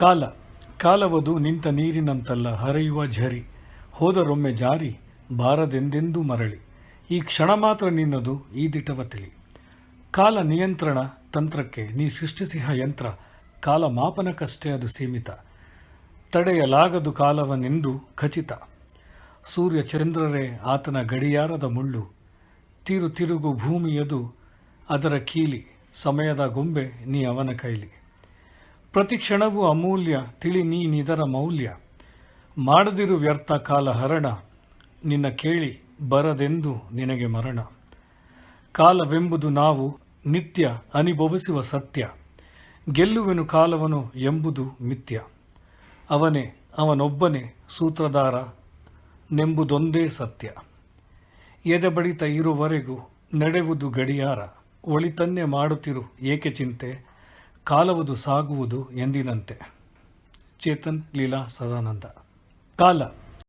ಕಾಲ, ಕಾಲವದು ನಿಂತ ನೀರಿನಂತಲ್ಲ ಹರಿಯುವ ಝರಿ. ಹೋದರೊಮ್ಮೆ ಜಾರಿ, ಬಾರದೆಂದೆಂದೂ ಮರಳಿ. ಈ ಕ್ಷಣ ಮಾತ್ರ ನಿನ್ನದು, ಈ ದಿಟವ ತಿಳಿ. ಕಾಲ ನಿಯಂತ್ರಣ ತಂತ್ರಕ್ಕೆ ನೀ ಸೃಷ್ಟಿಸಿಹ ಯಂತ್ರ. ಕಾಲ ಮಾಪನಕ್ಕಷ್ಟೇ ಅದು ಸೀಮಿತ. ತಡೆಯಲಾಗದು ಕಾಲವನೆಂದು ಖಚಿತ. ಸೂರ್ಯ ಚಂದ್ರರೇ, ಆತನ ಗಡಿಯಾರದ ಮುಳ್ಳು. ತಿರು ತಿರುಗು ಭೂಮಿಯದು ಅದರ ಕೀಲಿ. ಸಮಯದ ಗೊಂಬೆ ನೀ ಅವನ ಕೈಲಿ. ಪ್ರತಿ ಕ್ಷಣವೂ ಅಮೂಲ್ಯ, ತಿಳಿ ನೀನಿದರ ಮೌಲ್ಯ. ಮಾಡದಿರು ವ್ಯರ್ಥ ಕಾಲ ಹರಣ, ನಿನ್ನ ಕೇಳಿ ಬರದೆಂದು ನಿನಗೆ ಮರಣ. ಕಾಲವೆಂಬುದು ನಾವು ನಿತ್ಯ ಅನುಭವಿಸುವ ಸತ್ಯ, ಗೆಲ್ಲುವೆನು ಕಾಲವನು ಎಂಬುದು ಮಿಥ್ಯ. ಅವನೇ ಅವನೊಬ್ಬನೇ ಸೂತ್ರಧಾರ ನೆಂಬುದೊಂದೇ ಸತ್ಯ. ಎದೆ ಬಡಿತ ಇರುವವರೆಗೂ ನಡೆವುದು ಗಡಿಯಾರ, ಒಳಿತನ್ನೇ ಮಾಡುತ್ತಿರು ಏಕೆ ಚಿಂತೆ? ಕಾಲವುದು ಸಾಗುವುದು ಎಂದಿನಂತೆ. ಚೇತನ್ ಲೀಲಾ ಸದಾನಂದ. ಕಾಲ.